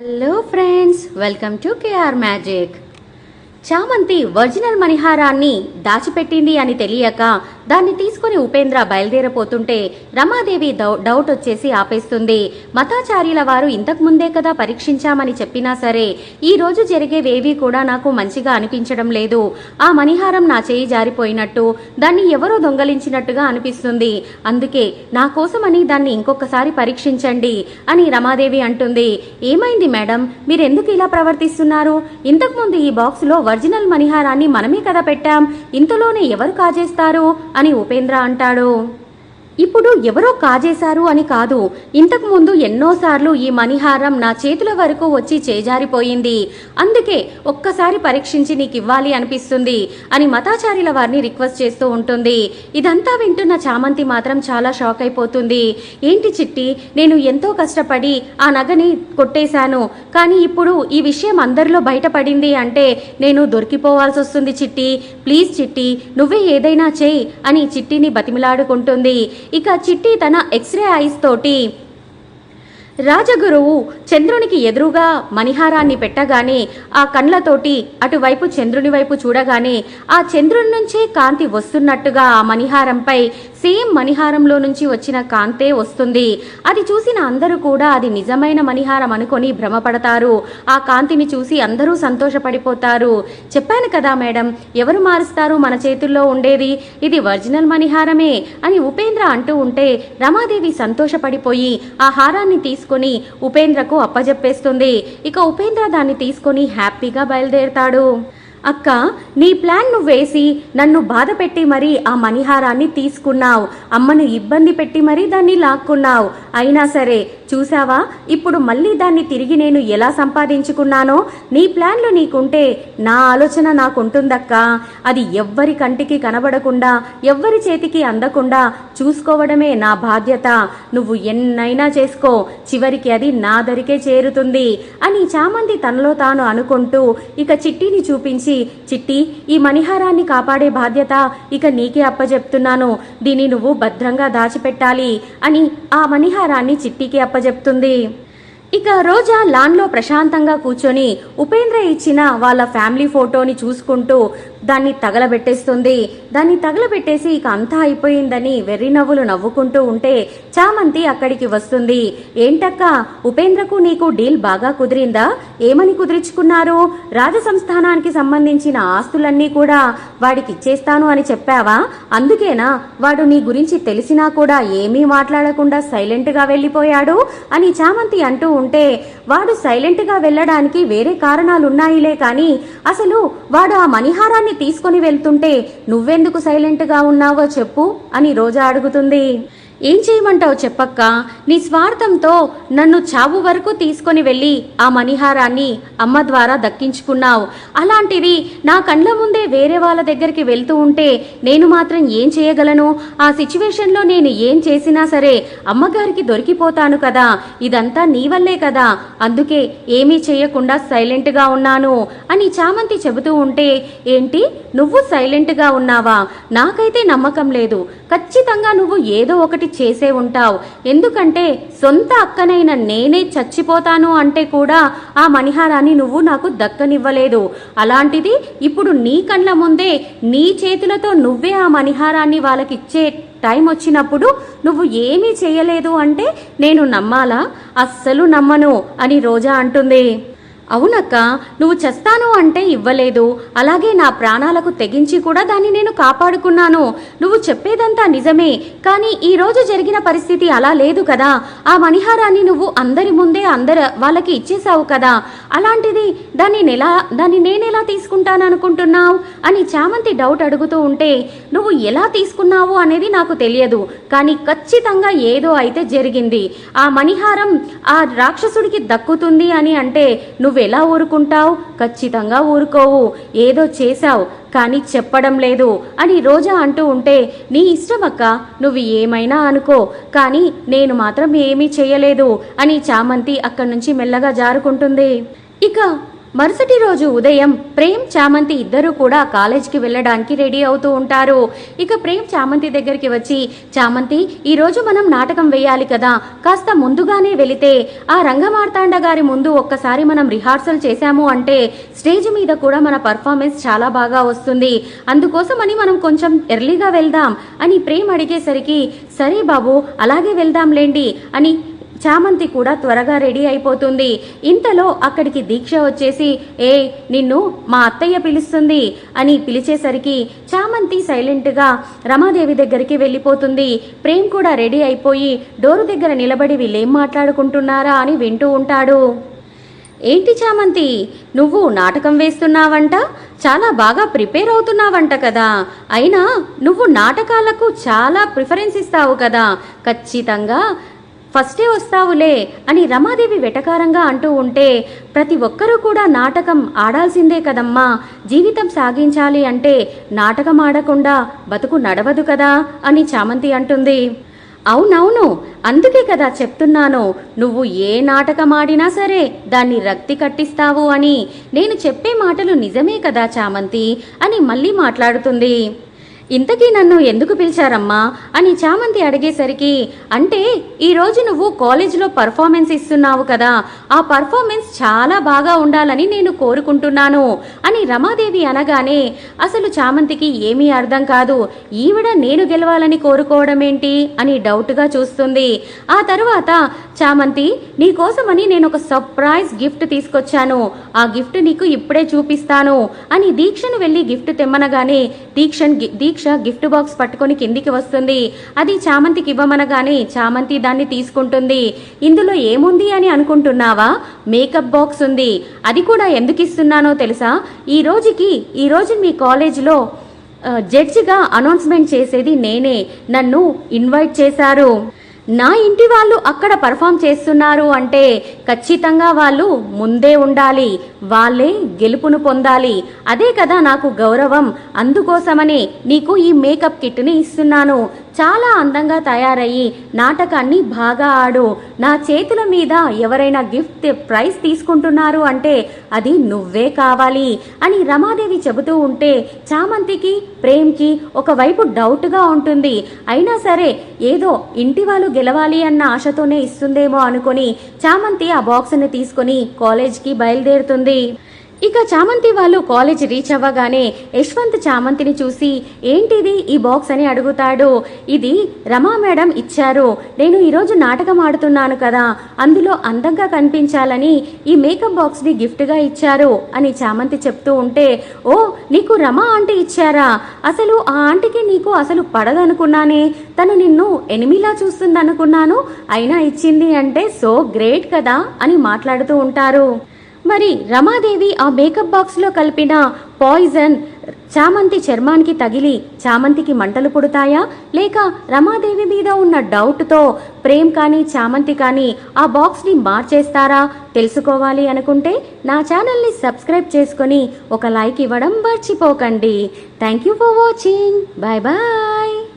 Hello friends welcome to KR magic Chamanthi original మణిహారాన్ని దాచిపెట్టింది అని తెలియక దాన్ని తీసుకుని ఉపేంద్ర బయలుదేరపోతుంటే రమాదేవి డౌ- డౌట్ వచ్చేసి ఆపేస్తుంది. మతాచార్యుల వారు ఇంతకు ముందే కదా పరీక్షించామని చెప్పినా సరే ఈ రోజు జరిగేవేవీ కూడా నాకు మంచిగా అనిపించడం లేదు. ఆ మణిహారం నా చేయి జారిపోయినట్టు దాన్ని ఎవరో దొంగలించినట్టుగా అనిపిస్తుంది. అందుకే నా కోసమని దాన్ని ఇంకొకసారి పరీక్షించండి అని రమాదేవి అంటుంది. ఏమైంది మేడం? మీరెందుకు ఇలా ప్రవర్తిస్తున్నారు? ఇంతకుముందు ఈ బాక్సులో ఒరిజినల్ మణిహారాన్ని మనమే కదా పెట్టాం. ఇంతలోనే ఎవరు కాజేస్తారు? అని ఉపేంద్ర అంటాడు. ఇప్పుడు ఎవరో కాజేశారు అని కాదు. ఇంతకుముందు ఎన్నోసార్లు ఈ మణిహారం నా చేతుల వరకు వచ్చి చేజారిపోయింది. అందుకే ఒక్కసారి పరీక్షించి నీకు ఇవ్వాలి అనిపిస్తుంది అని మతాచార్యుల వారిని రిక్వెస్ట్ చేస్తూ ఉంటుంది. ఇదంతా వింటున్న చామంతి మాత్రం చాలా షాక్ అయిపోతుంది. ఏంటి చిట్టి నేను ఎంతో కష్టపడి ఆ నగని కొట్టేశాను. కానీ ఇప్పుడు ఈ విషయం అందరిలో బయటపడింది అంటే నేను దొరికిపోవాల్సి వస్తుంది చిట్టి. ప్లీజ్ చిట్టి నువ్వే ఏదైనా చేయి అని చిట్టిని బతిమిలాడుకుంటుంది. ఇక చిట్టి తన ఎక్స్రే ఐస్ తోటి. రాజగురువు చంద్రునికి ఎదురుగా మణిహారాన్ని పెట్టగానే ఆ కండ్లతోటి అటువైపు చంద్రుని వైపు చూడగానే ఆ చంద్రుని నుంచే కాంతి వస్తున్నట్టుగా ఆ మణిహారంపై సేమ్ మణిహారంలో నుంచి వచ్చిన కాంతే వస్తుంది. అది చూసిన అందరూ కూడా అది నిజమైన మణిహారం అనుకొని భ్రమపడతారు. ఆ కాంతిని చూసి అందరూ సంతోషపడిపోతారు. చెప్పాను కదా మేడం ఎవరు మారుస్తారు మన చేతుల్లో ఉండేది? ఇది ఒరిజినల్ మణిహారమే అని ఉపేంద్ర అంటూ ఉంటే రమాదేవి సంతోషపడిపోయి ఆ హారాన్ని తీసుకొని ఉపేంద్రకు అప్పజెప్పేస్తుంది. ఇక ఉపేంద్ర దాన్ని తీసుకొని హ్యాపీగా బయలుదేరతాడు. అక్క నీ ప్లాన్ నువ్వు వేసి నన్ను బాధ పెట్టి మరీ ఆ మణిహారాన్ని తీసుకున్నావు. అమ్మను ఇబ్బంది పెట్టి మరీ దాన్ని లాక్కున్నావు. అయినా సరే చూసావా ఇప్పుడు మళ్ళీ దాన్ని తిరిగి నేను ఎలా సంపాదించుకున్నానో? నీ ప్లాన్లు నీకుంటే నా ఆలోచన నాకుంటుందక్కా. అది ఎవ్వరి కంటికి కనబడకుండా ఎవ్వరి చేతికి అందకుండా చూసుకోవడమే నా బాధ్యత. నువ్వు ఎన్నైనా చేసుకో చివరికి అది నా దరికే చేరుతుంది అని చామంతి తనలో తాను అనుకుంటూ ఇక చిట్టిని చూపించి చిట్టి ఈ మణిహారాన్ని కాపాడే బాధ్యత ఇక నీకే అప్పజెప్తున్నాను. దీన్ని నువ్వు భద్రంగా దాచిపెట్టాలి అని ఆ మణిహారాన్ని చిట్టికి అప్ప అప్పజెప్తుంది ఇక రోజా లాన్లో ప్రశాంతంగా కూర్చొని ఉపేంద్ర ఇచ్చిన వాళ్ళ ఫ్యామిలీ ఫోటోని చూసుకుంటూ దాన్ని తగలబెట్టేస్తుంది. దాన్ని తగలబెట్టేసి ఇక అంతా అయిపోయిందని వెర్రి నవ్వులు నవ్వుకుంటూ ఉంటే చామంతి అక్కడికి వస్తుంది. ఏంటక్క ఉపేంద్రకు నీకు డీల్ బాగా కుదిరిందా? ఏమని కుదిరించుకున్నారు? రాజసంస్థానానికి సంబంధించిన ఆస్తులన్నీ కూడా వాడికి ఇచ్చేస్తాను అని చెప్పావా? అందుకేనా వాడు నీ గురించి తెలిసినా కూడా ఏమీ మాట్లాడకుండా సైలెంట్గా వెళ్ళిపోయాడు? అని చామంతి అంటూ ఉంటే వాడు సైలెంట్గా వెళ్ళడానికి వేరే కారణాలున్నాయిలే కానీ అసలు వాడు ఆ మణిహారాన్ని తీసుకొని వెళ్తుంటే నువ్వెందుకు సైలెంట్గా ఉన్నావో చెప్పు అని రోజా అడుగుతుంది. ఏం చేయమంటావు చెప్పక్క? నీ స్వార్థంతో నన్ను చావు వరకు తీసుకొని వెళ్ళి ఆ మణిహారాన్ని అమ్మ ద్వారా దక్కించుకున్నావు. అలాంటిది నా కండ్ల ముందే వేరే వాళ్ళ దగ్గరికి వెళ్తూ ఉంటే నేను మాత్రం ఏం చేయగలను? ఆ సిచ్యువేషన్లో నేను ఏం చేసినా సరే అమ్మగారికి దొరికిపోతాను కదా. ఇదంతా నీ వల్లే కదా. అందుకే ఏమీ చేయకుండా సైలెంట్గా ఉన్నాను అని చామంతి చెబుతూ ఉంటే ఏంటి? నువ్వు సైలెంట్గా ఉన్నావా? నాకైతే నమ్మకం లేదు. ఖచ్చితంగా నువ్వు ఏదో ఒకటి చేసే ఉంటావు. ఎందుకంటే సొంత అక్కనైన నేనే చచ్చిపోతాను అంటే కూడా ఆ మణిహారాన్ని నువ్వు నాకు దక్కనివ్వలేదు. అలాంటిది ఇప్పుడు నీ కళ్ళ ముందే నీ చేతులతో నువ్వే ఆ మణిహారాన్ని వాళ్ళకిచ్చే టైం వచ్చినప్పుడు నువ్వు ఏమీ చేయలేదు అంటే నేను నమ్మాలా? అస్సలు నమ్మను అని రోజా అంటుంది. అవునక్క నువ్వు చస్తాను అంటే ఇవ్వలేదు. అలాగే నా ప్రాణాలకు తెగించి కూడా దాన్ని నేను కాపాడుకున్నాను. నువ్వు చెప్పేదంతా నిజమే కానీ ఈ రోజు జరిగిన పరిస్థితి అలా లేదు కదా. ఆ మణిహారాన్ని నువ్వు అందరి ముందే అందరు వాళ్ళకి ఇచ్చేసావు కదా. అలాంటిది దాన్ని నెలా దాన్ని నేనెలా తీసుకుంటాను అనుకుంటున్నావు అని చామంతి డౌట్ అడుగుతూ ఉంటే నువ్వు ఎలా తీసుకున్నావు అనేది నాకు తెలియదు కానీ ఖచ్చితంగా ఏదో అయితే జరిగింది. ఆ మణిహారం ఆ రాక్షసుడికి దక్కుతుంది అని అంటే నువ్వు నువ్వెలా ఊరుకుంటావు? ఖచ్చితంగా ఊరుకోవు. ఏదో చేశావు కానీ చెప్పడం లేదు అని రోజా అంటూ ఉంటే నీ ఇష్టమక్క నువ్వు ఏమైనా అనుకో కానీ నేను మాత్రం ఏమీ చేయలేదు అని చామంతి అక్కడి నుంచి మెల్లగా జారుకుంటుంది. ఇక మరుసటి రోజు ఉదయం ప్రేమ్ చామంతి ఇద్దరూ కూడా కాలేజ్కి వెళ్ళడానికి రెడీ అవుతూ ఉంటారు. ఇక ప్రేమ్ చామంతి దగ్గరికి వచ్చి చామంతి ఈరోజు మనం నాటకం వేయాలి కదా. కాస్త ముందుగానే వెళితే. ఆ రంగమార్తాండ గారి ముందు ఒక్కసారి మనం రిహార్సల్ చేశాము అంటే స్టేజ్ మీద కూడా మన పర్ఫార్మెన్స్ చాలా బాగా వస్తుంది. అందుకోసమని మనం కొంచెం ఎర్లీగా వెళ్దాం అని ప్రేమ్ అడిగేసరికి సరే బాబు అలాగే వెళ్దాంలేండి అని చామంతి కూడా త్వరగా రెడీ అయిపోతుంది. ఇంతలో అక్కడికి దీక్ష వచ్చేసి ఏ నిన్ను మా అత్తయ్య పిలుస్తుంది అని పిలిచేసరికి చామంతి సైలెంట్గా రమాదేవి దగ్గరికి వెళ్ళిపోతుంది. ప్రేమ్ కూడా రెడీ అయిపోయి డోరు దగ్గర నిలబడి వీళ్ళేం మాట్లాడుకుంటున్నారా అని వింటూ ఉంటాడు. ఏంటి చామంతి నువ్వు నాటకం వేస్తున్నావంట? చాలా బాగా ప్రిపేర్ అవుతున్నావంట కదా. అయినా నువ్వు నాటకాలకు చాలా ప్రిఫరెన్స్ ఇస్తావు కదా. ఖచ్చితంగా ఫస్టే వస్తావులే అని రమాదేవి వెటకారంగా అంటూ ఉంటే ప్రతి ఒక్కరూ కూడా నాటకం ఆడాల్సిందే కదమ్మా. జీవితం సాగించాలి అంటే నాటకం ఆడకుండా బతుకు నడవదు కదా అని చామంతి అంటుంది. అవునవును అందుకే కదా చెప్తున్నాను. నువ్వు ఏ నాటకం ఆడినా సరే దాన్ని రక్తి కట్టిస్తావు అని. నేను చెప్పే మాటలు నిజమే కదా చామంతి అని మళ్ళీ మాట్లాడుతుంది. ఇంతకీ నన్ను ఎందుకు పిలిచారమ్మా? అని చామంతి అడిగేసరికి అంటే ఈరోజు నువ్వు కాలేజీలో పర్ఫార్మెన్స్ ఇస్తున్నావు కదా ఆ పర్ఫార్మెన్స్ చాలా బాగా ఉండాలని నేను కోరుకుంటున్నాను అని రమాదేవి అనగానే అసలు చామంతికి ఏమీ అర్థం కాదు ఈవిడ నేను గెలవాలని కోరుకోవడం ఏంటి అని డౌట్గా చూస్తుంది. ఆ తర్వాత చామంతి నీకోసమని నేను ఒక సర్ప్రైజ్ గిఫ్ట్ తీసుకొచ్చాను ఆ గిఫ్ట్ నీకు ఇప్పుడే చూపిస్తాను అని దీక్షను వెళ్ళి గిఫ్ట్ తెమ్మనగానే దీక్షన్ దీక్ష గిఫ్ట్ బాక్స్ పట్టుకొని కిందికి వస్తుంది. అది చామంతికి ఇవ్వమనగానే చామంతి దాన్ని తీసుకుంటుంది. ఇందులో ఏముంది అని అనుకుంటున్నావా? మేకప్ బాక్స్ ఉంది. అది కూడా ఎందుకు ఇస్తున్నానో తెలుసా? ఈ రోజుకి ఈ రోజు మీ కాలేజీలో జడ్జిగా అనౌన్స్మెంట్ చేసేది నేనే. నన్ను ఇన్వైట్ చేశారు. నా ఇంటి వాళ్ళు అక్కడ పర్ఫామ్ చేస్తున్నారు అంటే ఖచ్చితంగా వాళ్ళు ముందే ఉండాలి. వాళ్ళే గెలుపును పొందాలి. అదే కదా నాకు గౌరవం. అందుకోసమనే నీకు ఈ మేకప్ కిట్ని ఇస్తున్నాను. చాలా అందంగా తయారయ్యి నాటకాన్ని బాగా ఆడు. నా చేతుల మీద ఎవరైనా గిఫ్ట్ ప్రైజ్ తీసుకుంటున్నారు అంటే అది నువ్వే కావాలి అని రమాదేవి చెబుతూ ఉంటే చామంతికి ప్రేమ్కి ఒకవైపు డౌట్గా ఉంటుంది. అయినా సరే ఏదో ఇంటి వాళ్ళు గెలవాలి అన్న ఆశతోనే ఇస్తుందేమో అనుకొని చామంతి ఆ బాక్స్ని తీసుకొని కాలేజ్కి బయలుదేరుతుంది. ఇక చామంతి వాళ్ళు కాలేజ్ రీచ్ అవ్వగానే యశ్వంత్ చామంతిని చూసి ఏంటిది ఈ బాక్స్ అని అడుగుతాడు. ఇది రమా మేడం ఇచ్చారు. నేను ఈరోజు నాటకం ఆడుతున్నాను కదా. అందులో అందంగా కనిపించాలని ఈ మేకప్ బాక్స్ని గిఫ్ట్గా ఇచ్చారు అని చామంతి చెప్తూ ఉంటే ఓ నీకు రమా ఆంటీ ఇచ్చారా? అసలు ఆ ఆంటీకి నీకు అసలు పడదనుకున్నానే? తను నిన్ను ఎనిమిలా చూస్తుందనుకున్నాను. అయినా ఇచ్చింది అంటే సో గ్రేట్ కదా అని మాట్లాడుతూ ఉంటారు. మరి రమాదేవి ఆ మేకప్ బాక్స్లో కలిపిన పాయిజన్ చామంతి చర్మానికి తగిలి చామంతికి మంటలు పుడతాయా? లేక రమాదేవి మీద ఉన్న డౌట్తో ప్రేమ్ కానీ చామంతి కానీ ఆ బాక్స్ని మార్చేస్తారా? తెలుసుకోవాలి అనుకుంటే నా ఛానల్ని సబ్స్క్రైబ్ చేసుకొని ఒక లైక్ ఇవ్వడం మర్చిపోకండి. Thank you for watching bye bye